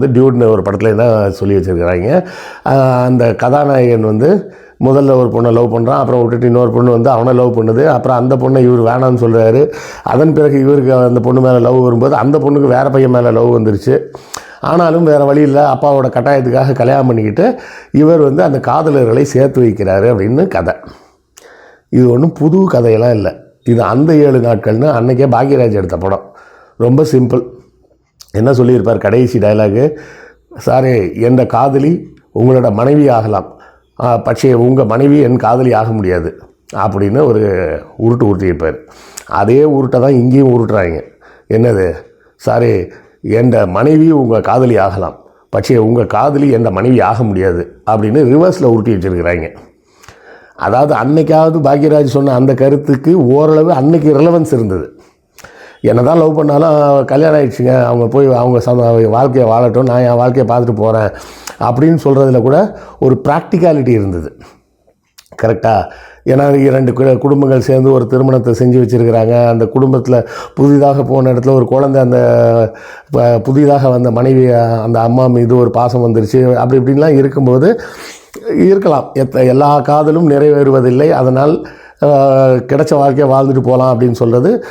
வந்து டியூட்னு ஒரு படத்தில் என்ன சொல்லி வச்சுருக்கிறாங்க? அந்த கதாநாயகன் வந்து முதல்ல ஒரு பொண்ணை லவ் பண்ணுறான் அப்புறம் விட்டுட்டு இன்னொரு பொண்ணு வந்து அவனை லவ் பண்ணுது அப்புறம் அந்த பொண்ணை இவர் வேணாம்னு சொல்கிறாரு அதன் பிறகு இவருக்கு அந்த பொண்ணு மேலே லவ் வரும்போது அந்த பொண்ணுக்கு வேறு பையன் மேலே லவ் வந்துருச்சு. ஆனாலும் வேறு வழி இல்லை அப்பாவோட கட்டாயத்துக்காக கல்யாணம் பண்ணிக்கிட்டு இவர் வந்து அந்த காதலர்களை சேர்த்து வைக்கிறாரு அப்படின்னு கதை. இது ஒன்றும் புது கதையெல்லாம் இல்லை. இது அந்த ஏழு நாட்கள்னு அன்றைக்கே பாக்யராஜ் எடுத்த படம். ரொம்ப சிம்பிள். என்ன சொல்லியிருப்பார்? கடைசி டயலாகு சாரே எந்த காதலி உங்களோட மனைவி ஆகலாம். பட்சே உங்கள் மனைவி என் காதலி ஆக முடியாது. அப்படின்னு ஒரு உருட்டு உருட்டியிருப்பார். அதே உருட்டை தான் இங்கேயும் உருட்டுறாங்க. என்னது? சாரே எந்த மனைவி உங்கள் காதலி ஆகலாம். பட்சே உங்கள் காதலி எந்த மனைவி ஆக முடியாது. அப்படின்னு ரிவர்ஸில் உருட்டி வச்சுருக்கிறாங்க. அதாவது அன்னைக்காவது பாக்யராஜ் சொன்ன அந்த கருத்துக்கு ஓரளவு அன்னைக்கு ரிலவன்ஸ் இருந்தது. என்னதான் லவ் பண்ணாலும் கல்யாணம் ஆகிடுச்சுங்க அவங்க போய் அவங்க சம வாழ்க்கையை வாழட்டும் நான் என் வாழ்க்கையை பார்த்துட்டு போகிறேன் அப்படின்னு சொல்கிறதுல கூட ஒரு ப்ராக்டிகாலிட்டி இருந்தது. கரெக்டாக ஏன்னா இரண்டு குடும்பங்கள் சேர்ந்து ஒரு திருமணத்தை செஞ்சு வச்சுருக்கிறாங்க. அந்த குடும்பத்தில் புதிதாக போன இடத்துல ஒரு குழந்தை அந்த ப- புதிதாக வந்த மனைவி அந்த அம்மா மீது ஒரு பாசம் வந்துருச்சு. அப்படி இப்படின்லாம் இருக்கும்போது இருக்கலாம். எத்த எல்லா காதலும் நிறைவேறுவதில்லை. அதனால் கிடைச்ச வாழ்க்கையை வாழ்ந்துட்டு போகலாம் அப்படின்னு சொல்கிறது